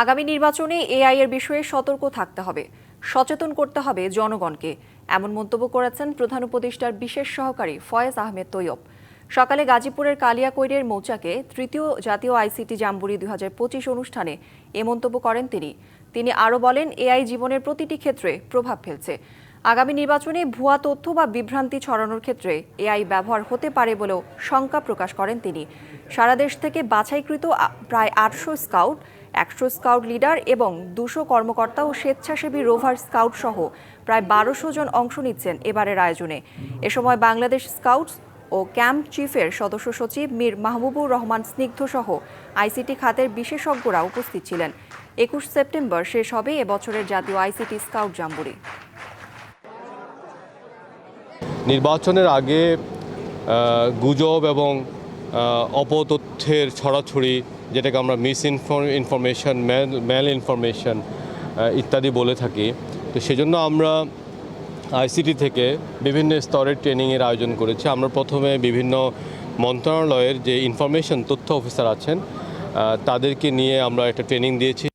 আগামী নির্বাচনে এআই এর বিষয়ে সতর্ক থাকতে হবে, সচেতন করতে হবে জনগণকে। এমন মন্তব্য করেছেন প্রধান উপদেষ্টার বিশেষ সহকারী ফয়েজ আহমেদ তৈয়ব। সকালে গাজীপুরের কালিয়াকৈরের মৌচাকে তৃতীয় জাতীয় আইসিটি জাম্বুরি দুই অনুষ্ঠানে এ মন্তব্য করেন তিনি। তিনি আরও বলেন, এআই জীবনের প্রতিটি ক্ষেত্রে প্রভাব ফেলছে। আগামী নির্বাচনে ভুয়া তথ্য বা বিভ্রান্তি ছড়ানোর ক্ষেত্রে এআই ব্যবহার হতে পারে বলেও শঙ্কা প্রকাশ করেন তিনি। সারা দেশ থেকে বাছাইকৃত প্রায় আটশো স্কাউট একশো স্কাউট লিডার এবং দুশো কর্মকর্তা ও স্বেচ্ছাসেবী রোভার স্কাউট সহ প্রায় বারোশো জন অংশ নিচ্ছেন এবারের আয়োজনে। এ সময় বাংলাদেশ স্কাউটস ও ক্যাম্প চিফের সদস্য সচিব মীর মাহবুবুর রহমান স্নিগ্ধ সহ আইসিটি খাতের বিশেষজ্ঞরা উপস্থিত ছিলেন। একুশ সেপ্টেম্বর শেষ হবে এবছরের জাতীয় আইসিটি স্কাউট জাম্বুরি। নির্বাচনের আগে গুজব এবং অপতথ্যের ছড়াছড়ি, যেটাকে আমরা মিস ইনফরমেশন ম্যাল ইনফরমেশন ইত্যাদি বলে থাকি। তো সেজন্য আমরা আইসিটি থেকে বিভিন্ন স্তরের ট্রেনিংয়ের আয়োজন করেছি। আমরা প্রথমে বিভিন্ন মন্ত্রণালয়ের যে ইনফরমেশন তথ্য অফিসার আছেন তাদেরকে নিয়ে আমরা একটা ট্রেনিং দিয়েছি।